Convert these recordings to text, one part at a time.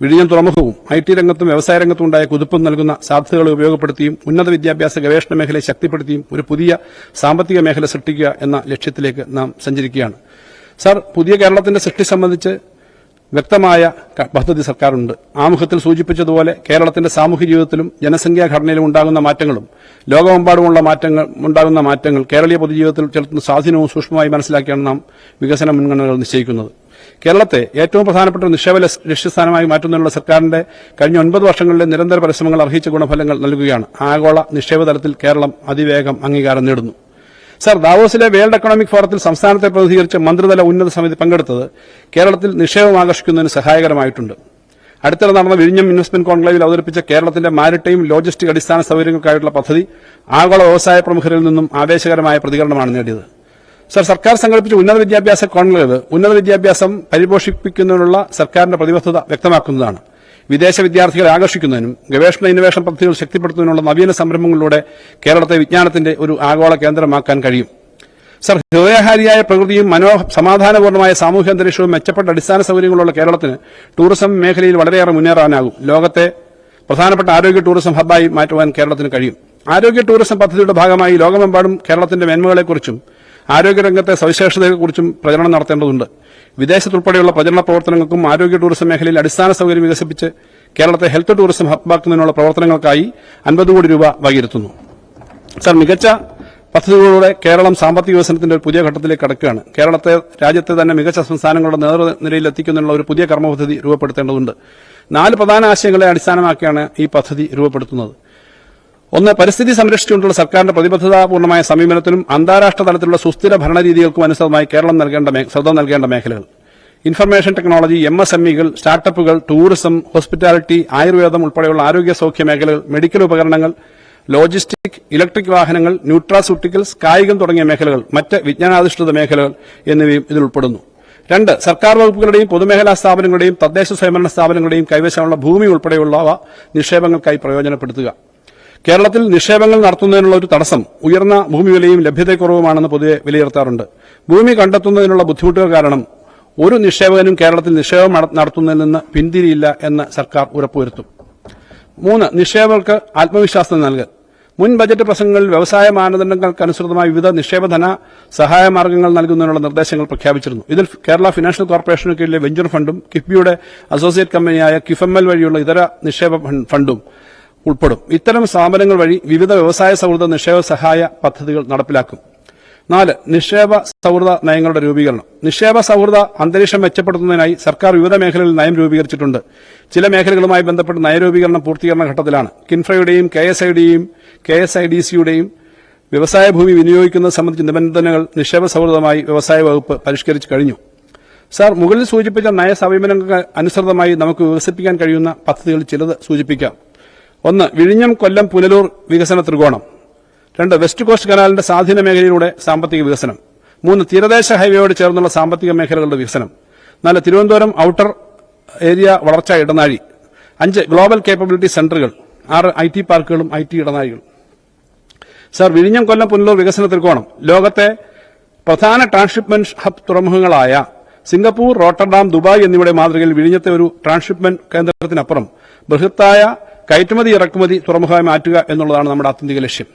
വിഴിഞ്ഞം തുറമുഖവും I T രംഗത്തും വ്യവസായ രംഗത്തും ഉണ്ടായ കുതിപ്പും നൽകുന്ന സാധ്യതകളെ ഉപയോഗപ്പെടുത്തിയും ഉന്നത വിദ്യാഭ്യാസ ഗവേഷണ മേഖലയെ ശക്തിപ്പെടുത്തിയും ഒരു പുതിയ സാമ്പത്തിക മേഖല സൃഷ്ടിക്കുക എന്ന ലക്ഷ്യത്തിലേക്ക് നാം സഞ്ചരിക്കുകയാണ്. സാർ പുതിയ കേരളത്തിന്റെ സൃഷ്ടി സംബന്ധിച്ച് വ്യക്തമായ പദ്ധതി സർക്കാരുണ്ട്. ആമുഖത്തിൽ സൂചിപ്പിച്ചതുപോലെ കേരളത്തിന്റെ സാമൂഹ്യ ജീവിതത്തിലും ജനസംഖ്യാ ഘടനയിലും ഉണ്ടാകുന്ന മാറ്റങ്ങളും ലോകമെമ്പാടുമുള്ള മാറ്റങ്ങൾ ഉണ്ടാകുന്ന മാറ്റങ്ങൾ കേരളീയ പൊതുജീവിതത്തിൽ ചെലുത്തുന്ന സ്വാധീനവും സൂക്ഷ്മമായി മനസ്സിലാക്കിയാണ് നാം വികസന മുൻഗണനകൾ നിശ്ചയിക്കുന്നത്. കേരളത്തെ ഏറ്റവും പ്രധാനപ്പെട്ട നിക്ഷേപ ലക്ഷ്യസ്ഥാനമായി മാറ്റുന്നതിനുള്ള സർക്കാരിന്റെ കഴിഞ്ഞ ഒൻപത് വർഷങ്ങളിലെ നിരന്തര പരിശ്രമങ്ങൾ അർഹിച്ച ഗുണഫലങ്ങൾ നൽകുകയാണ്. ആഗോള നിക്ഷേപ തലത്തിൽ കേരളം അതിവേഗം അംഗീകാരം നേടുന്നു. സർ ദാവോസിലെ വേൾഡ് എക്കണോമിക് ഫോറത്തിൽ സംസ്ഥാനത്തെ പ്രതിനിധീകരിച്ച മന്ത്രിതല ഉന്നത സമിതി പങ്കെടുത്തത് കേരളത്തിൽ നിക്ഷേപം ആകർഷിക്കുന്നതിന് സഹായകരമായിട്ടുണ്ട്. അടുത്തിടെ നടന്ന വിഴിഞ്ഞം ഇൻവെസ്റ്റ്മെന്റ് കോൺക്ലേവിൽ അവതരിപ്പിച്ച കേരളത്തിന്റെ മാരിടൈം ലോജിസ്റ്റിക് അടിസ്ഥാന സൌകര്യങ്ങൾക്കായിട്ടുള്ള പദ്ധതി ആഗോള വ്യവസായ പ്രമുഖരിൽ നിന്നും ആവേശകരമായ പ്രതികരണമാണ് നേടിയത്. സർ സർക്കാർ സംഘടിപ്പിച്ച ഉന്നത വിദ്യാഭ്യാസ കോൺക്ലേവ് ഉന്നത വിദ്യാഭ്യാസം പരിപോഷിപ്പിക്കുന്നതിനുള്ള സർക്കാരിന്റെ പ്രതിബദ്ധത വ്യക്തമാക്കുന്നതാണ്. വിദേശ വിദ്യാർത്ഥികളെ ആകർഷിക്കുന്നതിനും ഗവേഷണ ഇന്നവേഷൻ പദ്ധതികൾ ശക്തിപ്പെടുത്തുന്നതിനുള്ള നവീന സംരംഭങ്ങളിലൂടെ കേരളത്തെ വിജ്ഞാനത്തിന്റെ ഒരു ആഗോള കേന്ദ്രമാക്കാൻ കഴിയും. സർ ഹൃദയഹാരിയായ പ്രകൃതിയും മനോ സമാധാനപൂർണമായ സാമൂഹ്യ അന്തരീക്ഷവും മെച്ചപ്പെട്ട അടിസ്ഥാന സൗകര്യങ്ങളുള്ള കേരളത്തിന് ടൂറിസം മേഖലയിൽ വളരെയേറെ മുന്നേറാനാകും. ലോകത്തെ പ്രധാനപ്പെട്ട ആരോഗ്യ ടൂറിസം ഹബ്ബായി മാറ്റുവാൻ കേരളത്തിന് കഴിയും. ആരോഗ്യ ടൂറിസം പദ്ധതിയുടെ ഭാഗമായി ലോകമെമ്പാടും കേരളത്തിന്റെ മേന്മകളെക്കുറിച്ചും ആരോഗ്യരംഗത്തെ സവിശേഷതയെക്കുറിച്ചും പ്രചരണം നടത്തേണ്ടതുണ്ട്. വിദേശത്തുൾപ്പെടെയുള്ള പ്രചരണ പ്രവർത്തനങ്ങൾക്കും ആരോഗ്യ ടൂറിസം മേഖലയിൽ അടിസ്ഥാന സൌകര്യം വികസിപ്പിച്ച് കേരളത്തെ ഹെൽത്ത് ടൂറിസം ഹബ്ബാക്കുന്നതിനുള്ള പ്രവർത്തനങ്ങൾക്കായി അൻപത് കോടി രൂപ വകയിരുത്തുന്നു. സർ മികച്ച പദ്ധതികളിലൂടെ കേരളം സാമ്പത്തിക വികസനത്തിന്റെ ഒരു പുതിയ ഘട്ടത്തിലേക്ക് കടക്കുകയാണ്. കേരളത്തെ രാജ്യത്തെ തന്നെ മികച്ച സംസ്ഥാനങ്ങളുടെ നേതൃനിരയിൽ എത്തിക്കുന്നതിനുള്ള ഒരു പുതിയ കർമ്മപദ്ധതി രൂപപ്പെടുത്തേണ്ടതുണ്ട്. നാല് പ്രധാന ആശയങ്ങളെ അടിസ്ഥാനമാക്കിയാണ് ഈ പദ്ധതി രൂപപ്പെടുത്തുന്നത്. ഒന്ന് പരിസ്ഥിതി സംരക്ഷിച്ചുകൊണ്ടുള്ള സർക്കാരിന്റെ പ്രതിബദ്ധതാപൂർണമായ സമീപനത്തിനും അന്താരാഷ്ട്ര തലത്തിലുള്ള സുസ്ഥിര ഭരണരീതികൾക്കും അനുസൃതമായി കേരളം നൽകേണ്ട ശ്രദ്ധ നൽകേണ്ട മേഖലകൾ. Information technology M S M ഇകൾ സ്റ്റാർട്ടപ്പുകൾ ടൂറിസം ഹോസ്പിറ്റാലിറ്റി ആയുർവേദം ഉൾപ്പെടെയുള്ള ആരോഗ്യ സൌഖ്യ മേഖലകൾ മെഡിക്കൽ ഉപകരണങ്ങൾ ലോജിസ്റ്റിക് ഇലക്ട്രിക് വാഹനങ്ങൾ ന്യൂട്രാസ്യൂട്ടിക്കൽസ് കായികം തുടങ്ങിയ മേഖലകൾ മറ്റ് വിജ്ഞാനാധിഷ്ഠിത മേഖലകൾ എന്നിവയും ഇതിൽ ഉൾപ്പെടുന്നു. രണ്ട് സർക്കാർ വകുപ്പുകളുടെയും പൊതുമേഖലാ സ്ഥാപനങ്ങളുടെയും തദ്ദേശ സ്വയംഭരണ സ്ഥാപനങ്ങളുടെയും കൈവശമുള്ള ഭൂമി ഉൾപ്പെടെയുള്ളവ നിക്ഷേപങ്ങൾക്കായി പ്രയോജനപ്പെടുത്തുക. കേരളത്തിൽ നിക്ഷേപങ്ങൾ നടത്തുന്നതിനുള്ള ഒരു തടസ്സം ഉയർന്ന ഭൂമി വിലയും ലഭ്യതക്കുറവുമാണെന്ന് പൊതുവെ വിലയിരുത്താറുണ്ട്. ഭൂമി കണ്ടെത്തുന്നതിനുള്ള ബുദ്ധിമുട്ടുകൾ കാരണം ഒരു നിക്ഷേപകനും കേരളത്തിൽ നിക്ഷേപം നടത്തുന്നതിൽ നിന്ന് പിന്തിരിയില്ല എന്ന് സർക്കാർ ഉറപ്പുവരുത്തും. മൂന്ന് നിക്ഷേപകർക്ക് ആത്മവിശ്വാസം നൽകൽ. മുൻ ബജറ്റ് പ്രസംഗങ്ങളിൽ വ്യവസായ മാനദണ്ഡങ്ങൾക്കനുസൃതമായി വിവിധ നിക്ഷേപധന സഹായ മാർഗങ്ങൾ നൽകുന്നതിനുള്ള നിർദ്ദേശങ്ങൾ പ്രഖ്യാപിച്ചിരുന്നു. ഇതിൽ കേരള ഫിനാൻഷ്യൽ കോർപ്പറേഷന് കീഴിലെ വെഞ്ചർ ഫണ്ടും കിഫ്ബിയുടെ അസോസിയേറ്റ് കമ്പനിയായ കിഫ്എംഎൽ വഴിയുള്ള ഇതര നിക്ഷേപ ഫണ്ടും ഉൾപ്പെടും. ഇത്തരം സ്ഥാപനങ്ങൾ വഴി വിവിധ വ്യവസായ സൗഹൃദ നിക്ഷേപ സഹായ പദ്ധതികൾ നടപ്പിലാക്കും. നാല് നിക്ഷേപ സൗഹൃദ നയങ്ങളുടെ രൂപീകരണം. നിക്ഷേപ സൗഹൃദ അന്തരീക്ഷം മെച്ചപ്പെടുത്തുന്നതിനായി സർക്കാർ വിവിധ മേഖലകളിൽ നയം രൂപീകരിച്ചിട്ടുണ്ട്. ചില മേഖലകളുമായി ബന്ധപ്പെട്ട് നയരൂപീകരണം പൂർത്തീകരണ ഘട്ടത്തിലാണ്. കിൻഫ്രയുടെയും കെ എസ് ഐ ഡിയും കെ എസ് ഐ ഡി സിയുടെയും വ്യവസായ ഭൂമി വിനിയോഗിക്കുന്നത് സംബന്ധിച്ച നിബന്ധനകൾ നിക്ഷേപ സൗഹൃദമായി വ്യവസായ വകുപ്പ് പരിഷ്കരിച്ചു കഴിഞ്ഞു. സാർ മുകളിൽ സൂചിപ്പിച്ച നയ സമീപനങ്ങൾക്ക് അനുസൃതമായി നമുക്ക് വികസിപ്പിക്കാൻ കഴിയുന്ന പദ്ധതികൾ ചിലത് സൂചിപ്പിക്കാം. ഒന്ന് വിഴിഞ്ഞം കൊല്ലം പുനലൂർ വികസന ത്രികോണം. രണ്ട് വെസ്റ്റ് കോസ്റ്റ് കനാലിന്റെ സ്വാധീന മേഖലയിലൂടെ സാമ്പത്തിക വികസനം. മൂന്ന് തീരദേശ ഹൈവേയോട് ചേർന്നുള്ള സാമ്പത്തിക മേഖലകളുടെ വികസനം. നാല് തിരുവനന്തപുരം ഔട്ടർ ഏരിയ വളർച്ചാ ഇടനാഴി. അഞ്ച് ഗ്ലോബൽ കേപ്പബിലിറ്റി സെന്ററുകൾ. ആറ് ഐ ടി പാർക്കുകളും ഐ ടി ഇടനാഴികളും. സർ വിഴിഞ്ഞം കൊല്ലം പുനലൂർ വികസന ത്രികോണം. ലോകത്തെ പ്രധാന ട്രാൻസ്ഷിപ്മെന്റ് ഹബ് തുറമുഖങ്ങളായ സിംഗപ്പൂർ റോട്ടർഡാം ദുബായ് എന്നിവയുടെ മാതൃകയിൽ വിഴിഞ്ഞത്തെ ഒരു ട്രാൻസ്ഷിപ്മെന്റ് കേന്ദ്രത്തിനപ്പുറം ബൃഹത്തായ കയറ്റുമതി ഇറക്കുമതി തുറമുഖമായി മാറ്റുക എന്നുള്ളതാണ് നമ്മുടെ ആത്യന്തിക ലക്ഷ്യം.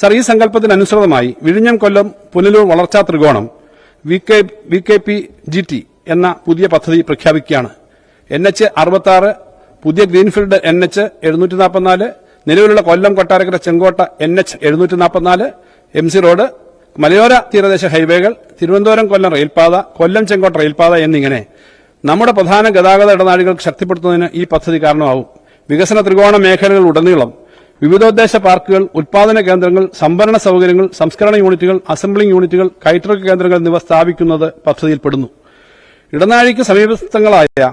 സർ ഈ സങ്കല്പത്തിനനുസൃതമായി വിഴിഞ്ഞം കൊല്ലം പുനലൂർ വളർച്ചാ ത്രികോണം V K P G T എന്ന പുതിയ പദ്ധതി പ്രഖ്യാപിക്കുകയാണ്. എൻ എച്ച് അറുപത്തി ആറ് പുതിയ ഗ്രീൻഫീൽഡ് എൻ എച്ച് എഴുന്നൂറ്റി നാൽപ്പത്തിനാല് നിലവിലുള്ള കൊല്ലം കൊട്ടാരക്കര ചെങ്കോട്ട എൻ എച്ച് എഴുന്നൂറ്റി നാൽപ്പത്തിനാല് എം സി റോഡ് മലയോര തീരദേശ ഹൈവേകൾ തിരുവനന്തപുരം കൊല്ലം റെയിൽപാത കൊല്ലം ചെങ്കോട്ട റെയിൽപാത എന്നിങ്ങനെ നമ്മുടെ പ്രധാന ഗതാഗത ഇടനാഴികൾ ശക്തിപ്പെടുത്തുന്നതിന് ഈ പദ്ധതി കാരണമാവും. വികസന ത്രികോണ മേഖലകൾ ഉടനീളം വിവിധോദ്ദേശ പാർക്കുകൾ ഉൽപാദന കേന്ദ്രങ്ങൾ സംഭരണ സൌകര്യങ്ങൾ സംസ്കരണ യൂണിറ്റുകൾ അസംബ്ലിംഗ് യൂണിറ്റുകൾ കൈത്തറി കേന്ദ്രങ്ങൾ എന്നിവ സ്ഥാപിക്കുന്നത് പദ്ധതിയിൽപ്പെടുന്നു. ഇടനാഴിക്ക് സമീപസ്ഥങ്ങളായ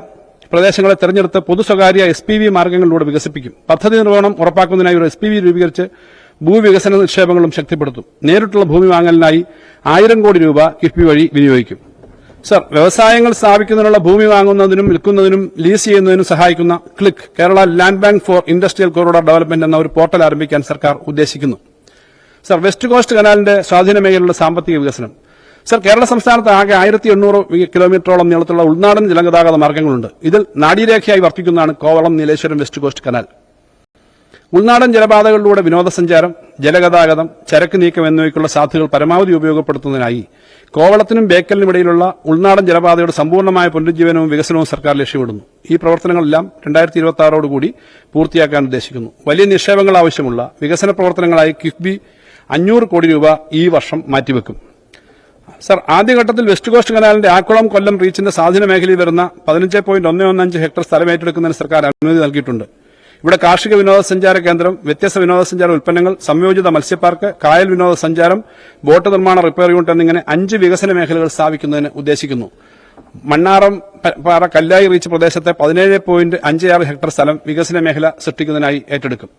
പ്രദേശങ്ങളെ തെരഞ്ഞെടുത്ത് പൊതു സ്വകാര്യ എസ് പി വി മാർഗങ്ങളിലൂടെ വികസിപ്പിക്കും. പദ്ധതി നിർവഹണം ഉറപ്പാക്കുന്നതിനായി ഒരു എസ് പി വി രൂപീകരിച്ച് ഭൂവികസന നിക്ഷേപങ്ങളും ശക്തിപ്പെടുത്തും. നേരിട്ടുള്ള ഭൂമി വാങ്ങലിനായി ആയിരം കോടി രൂപ കിഫ്ബി വഴി വിനിയോഗിക്കും. സർ വ്യവസായങ്ങൾ സ്ഥാപിക്കുന്നതിനുള്ള ഭൂമി വാങ്ങുന്നതിനും വിൽക്കുന്നതിനും ലീസ് ചെയ്യുന്നതിനും സഹായിക്കുന്ന click Kerala land bank for industrial corridor development എന്ന ഒരു പോർട്ടൽ ആരംഭിക്കാൻ സർക്കാർ ഉദ്ദേശിക്കുന്നു. സർ വെസ്റ്റ് കോസ്റ്റ് കനാലിന്റെ സ്വാധീന മേഖലയിലുള്ള സാമ്പത്തിക വികസനം. സർ കേരള സംസ്ഥാനത്ത് ആകെ ആയിരത്തി എണ്ണൂറ് കിലോമീറ്ററോളം നീളത്തിലുള്ള ഉൾനാടൻ ജലഗതാഗത മാർഗങ്ങളുണ്ട് ഇതിൽ നാഡീരേഖയായി വർത്തിക്കുന്നതാണ് Kovalam Nileshwaram west coast canal. ഉൾനാടൻ ജലപാതകളിലൂടെ വിനോദസഞ്ചാരം ജലഗതാഗതം ചരക്ക് നീക്കം എന്നിവയ്ക്കുള്ള സാധ്യതകൾ പരമാവധി ഉപയോഗപ്പെടുത്തുന്നതിനായി കോവളത്തിനും ബേക്കലിനും ഇടയിലുള്ള ഉൾനാടൻ ജലപാതയുടെ സമ്പൂർണമായ പുനരുജ്ജീവനവും വികസനവും സർക്കാർ ലക്ഷ്യമിടുന്നു. ഈ പ്രവർത്തനങ്ങളെല്ലാം രണ്ടായിരത്തി ഇരുപത്തി ആറോടുകൂടി പൂർത്തിയാക്കാൻ ഉദ്ദേശിക്കുന്നു. വലിയ നിക്ഷേപങ്ങൾ ആവശ്യമുള്ള വികസന പ്രവർത്തനങ്ങളായി കിഫ്ബി അഞ്ഞൂറ് കോടി രൂപ ഈ വർഷം മാറ്റിവെക്കും. സർ ആദ്യഘട്ടത്തിൽ വെസ്റ്റ് കോസ്റ്റ് കനാലിന്റെ ആക്കുളം കൊല്ലം റീച്ചിന്റെ സ്വാധീന മേഖലയിൽ വരുന്ന പതിനഞ്ച് പോയിന്റ് ഒന്ന് ഒന്ന് അഞ്ച് ഹെക്ടർ സ്ഥലം ഏറ്റെടുക്കുന്നതിന് സർക്കാർ അനുമതി നൽകിയിട്ടുണ്ട്. ഇവിടെ കാർഷിക വിനോദസഞ്ചാര കേന്ദ്രം വ്യത്യസ്ത വിനോദസഞ്ചാര ഉൽപ്പന്നങ്ങൾ സംയോജിത മത്സ്യപാർക്ക് കായൽ വിനോദസഞ്ചാരം ബോട്ട് നിർമ്മാണ റിപ്പയർ യൂണിറ്റ് എന്നിങ്ങനെ അഞ്ച് വികസന മേഖലകൾ സ്ഥാപിക്കുന്നതിന് ഉദ്ദേശിക്കുന്നു. മണ്ണാറം പാറ കല്ലായി റീച്ച് പ്രദേശത്തെ പതിനേഴ് പോയിന്റ് അഞ്ച് ആറ് ഹെക്ടർ സ്ഥലം വികസന മേഖല സൃഷ്ടിക്കുന്നതിനായി ഏറ്റെടുക്കും.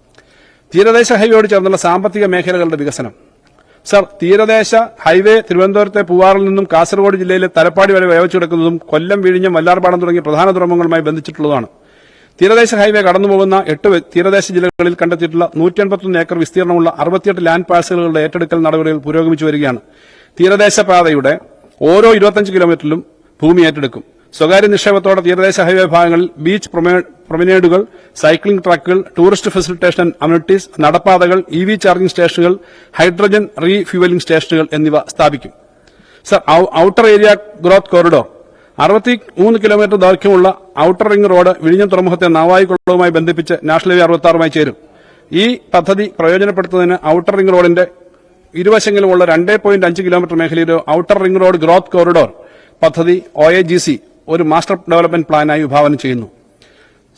തീരദേശ ഹൈവേയോട് ചേർന്നുള്ള സാമ്പത്തിക മേഖലകളുടെ വികസനം. സർ തീരദേശ ഹൈവേ തിരുവനന്തപുരത്തെ പൂവാറിൽ നിന്നും കാസർഗോഡ് ജില്ലയിലെ തലപ്പാടി വരെ വേവച്ചു കിടക്കുന്നതും കൊല്ലം വിഴിഞ്ഞം വല്ലാർപാടം തുടങ്ങിയ പ്രധാന തുറമുഖങ്ങളുമായി ബന്ധിച്ചിട്ടുള്ളതാണ് തീരദേശ ഹൈവേ കടന്നുപോകുന്ന എട്ട് തീരദേശ ജില്ലകളിൽ കണ്ടെത്തിയിട്ടുള്ള നൂറ്റി അൻപത്തൊന്ന് ഏക്കർ വിസ്തീർണമുള്ള അറുപത്തിയെട്ട് ലാൻഡ് പാഴ്സലുകളുടെ ഏറ്റെടുക്കൽ നടപടികൾ പുരോഗമിച്ചു വരികയാണ്. തീരദേശ പാതയുടെ ഓരോ ഇരുപത്തഞ്ച് കിലോമീറ്ററിലും ഭൂമി ഏറ്റെടുക്കും. സ്വകാര്യ നിക്ഷേപത്തോടെ തീരദേശ ഹൈവേ ഭാഗങ്ങളിൽ ബീച്ച് പ്രൊമിനേഡുകൾ സൈക്ലിംഗ് ട്രാക്കുകൾ ടൂറിസ്റ്റ് ഫെസിലിറ്റേഷൻ അമ്യൂണിറ്റീസ് നടപ്പാതകൾ ഇ വി ചാർജിംഗ് സ്റ്റേഷനുകൾ ഹൈഡ്രജൻ റീഫ്യൂവലിംഗ് സ്റ്റേഷനുകൾ എന്നിവ സ്ഥാപിക്കും. Sir outer area growth corridor. അറുപത്തി മൂന്ന് കിലോമീറ്റർ ദൈർഘ്യമുള്ള ഔട്ടർ റിംഗ് റോഡ് വിഴിഞ്ഞം തുറമുഖത്തെ നാവായിക്കുളവുമായി ബന്ധിപ്പിച്ച് നാഷണൽ ഹൈവേ അറുപത്താറുമായി ചേരും. ഈ പദ്ധതി പ്രയോജനപ്പെടുത്തുന്നതിന് ഔട്ടർ റിംഗ് റോഡിന്റെ ഇരുവശങ്ങളിലുമുള്ള രണ്ടേ പോയിന്റ് അഞ്ച് കിലോമീറ്റർ മേഖലയിലെ outer ring road growth corridor പദ്ധതി ഒ എ ജി സി ഒരു മാസ്റ്റർ ഡെവലപ്മെന്റ് പ്ലാനായി വിഭാവനം ചെയ്യുന്നു.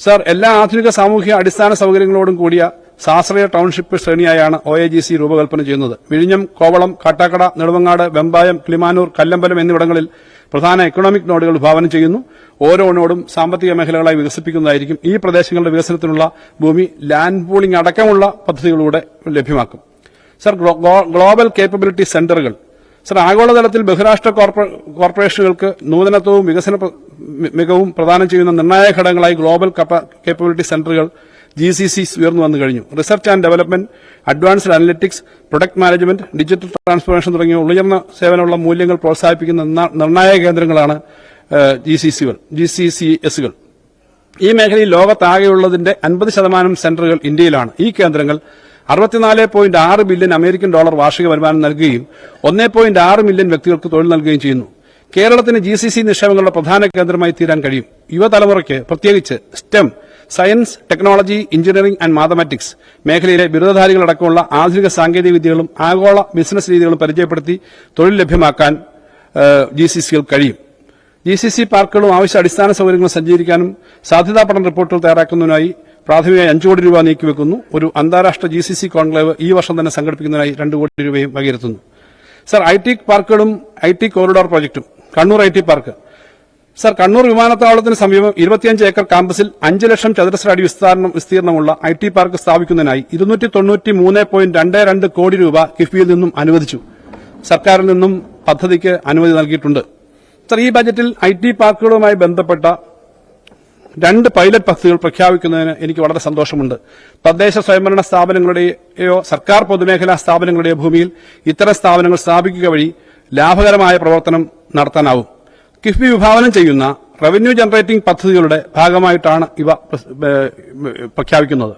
സർ എല്ലാ ആധുനിക സാമൂഹിക അടിസ്ഥാന സൗകര്യങ്ങളോടും കൂടിയ സാശ്രയ ടൌൺഷിപ്പ് ശ്രേണിയായാണ് ഒ എ ജി സി രൂപകൽപ്പന ചെയ്യുന്നത്. വിഴിഞ്ഞം കോവളം കാട്ടാക്കട നെടുവങ്ങാട് വെമ്പായം കിളിമാനൂർ കല്ലമ്പലം എന്നിവിടങ്ങളിൽ പ്രധാന എക്കണോമിക് നോഡുകൾ വിഭാവനം ചെയ്യുന്നു. ഓരോ നോഡും സാമ്പത്തിക മേഖലകളായി വികസിപ്പിക്കുന്നതായിരിക്കും. ഈ പ്രദേശങ്ങളുടെ വികസനത്തിനുള്ള ഭൂമി ലാൻഡ് പൂളിംഗ് അടക്കമുള്ള പദ്ധതികളിലൂടെ ലഭ്യമാക്കും. Sir glo- glo- global capability സെന്ററുകൾ സർ ആഗോളതലത്തിൽ ബഹുരാഷ്ട്ര കോർപ്പറേഷനുകൾക്ക് നൂതനത്വവും വികസന മികവും പ്രദാനം ചെയ്യുന്ന നിർണായക ഘടകങ്ങളായി ഗ്ലോബൽ കേപ്പബിലിറ്റി സെന്ററുകൾ ജി സി സി ഉയർന്നു വന്നു കഴിഞ്ഞു. Research and development advanced analytics product management digital transformation തുടങ്ങിയ ഉയർന്ന സേവനമുള്ള മൂല്യങ്ങൾ പ്രോത്സാഹിപ്പിക്കുന്ന നിർണായക കേന്ദ്രങ്ങളാണ് ജി സി സികൾ ജി സി സി എസുകൾ ഈ മേഖലയിൽ ലോകത്താകെയുള്ളതിന്റെ അൻപത് ശതമാനം സെന്ററുകൾ ഇന്ത്യയിലാണ്. ഈ കേന്ദ്രങ്ങൾ അറുപത്തിനാല് പോയിന്റ് ആറ് ബില്യൺ അമേരിക്കൻ ഡോളർ വാർഷിക വരുമാനം നൽകുകയും ഒന്നേ പോയിന്റ് ആറ് മില്യൺ വ്യക്തികൾക്ക് തൊഴിൽ നൽകുകയും ചെയ്യുന്നു. കേരളത്തിന് ജി സി സി നിക്ഷേപങ്ങളുടെ പ്രധാന കേന്ദ്രമായി തീരാൻ കഴിയും. യുവതലമുറയ്ക്ക് പ്രത്യേകിച്ച് STEM science technology engineering and mathematics മേഖലയിലെ ബിരുദധാരികളടക്കമുള്ള ആധുനിക സാങ്കേതിക വിദ്യകളും ആഗോള ബിസിനസ് രീതികളും പരിചയപ്പെടുത്തി തൊഴിൽ ലഭ്യമാക്കാൻ ജി സി സികൾ കഴിയും. ജി സി സി പാർക്കുകളും ആവശ്യ അടിസ്ഥാന സൗകര്യങ്ങളും സജ്ജീകരിക്കാനും സാധ്യതാ പഠന റിപ്പോർട്ടുകൾ തയ്യാറാക്കുന്നതിനായി പ്രാഥമികമായി അഞ്ചു കോടി രൂപ നീക്കിവെക്കുന്നു. ഒരു അന്താരാഷ്ട്ര ജി സി സി കോൺക്ലേവ് ഈ വർഷം തന്നെ സംഘടിപ്പിക്കുന്നതിനായി രണ്ട് കോടി രൂപയും വകയിരുത്തുന്നു. സർ ഐ ടി പാർക്കുകളും I T corridor പ്രോജക്ടും Kannur I T park sir Kannur വിമാനത്താവളത്തിന് സമീപം ഇരുപത്തിയഞ്ച് ഏക്കർ ക്യാമ്പസിൽ അഞ്ച് ലക്ഷം ചതുരശ്ര അടി വിസ്താരണം വിസ്തീർണമുള്ള ഐ ടി പാർക്ക് സ്ഥാപിക്കുന്നതിനായി ഇരുന്നൂറ്റി തൊണ്ണൂറ്റി മൂന്ന് പോയിന്റ് രണ്ട് രണ്ട് കോടി രൂപ കിഫ്ബിയിൽ നിന്നും അനുവദിച്ചു. സർക്കാരിൽ നിന്നും പദ്ധതിക്ക് അനുമതി നൽകിയിട്ടുണ്ട്. സർ ഈ ബജറ്റിൽ ഐ ടി പാർക്കുകളുമായി ബന്ധപ്പെട്ട രണ്ട് പൈലറ്റ് പദ്ധതികൾ പ്രഖ്യാപിക്കുന്നതിന് എനിക്ക് വളരെ സന്തോഷമുണ്ട്. തദ്ദേശ സ്വയംഭരണ സ്ഥാപനങ്ങളുടെയോ സർക്കാർ പൊതുമേഖലാ സ്ഥാപനങ്ങളുടെയോ ഭൂമിയിൽ ഇത്തരം സ്ഥാപനങ്ങൾ സ്ഥാപിക്കുക വഴി ലാഭകരമായ പ്രവർത്തനം നടത്താനാവും. കിഫ്ബി വിഭാവനം ചെയ്യുന്ന റവന്യൂ ജനറേറ്റിംഗ് പദ്ധതികളുടെ ഭാഗമായിട്ടാണ് ഇവ പ്രഖ്യാപിക്കുന്നത്.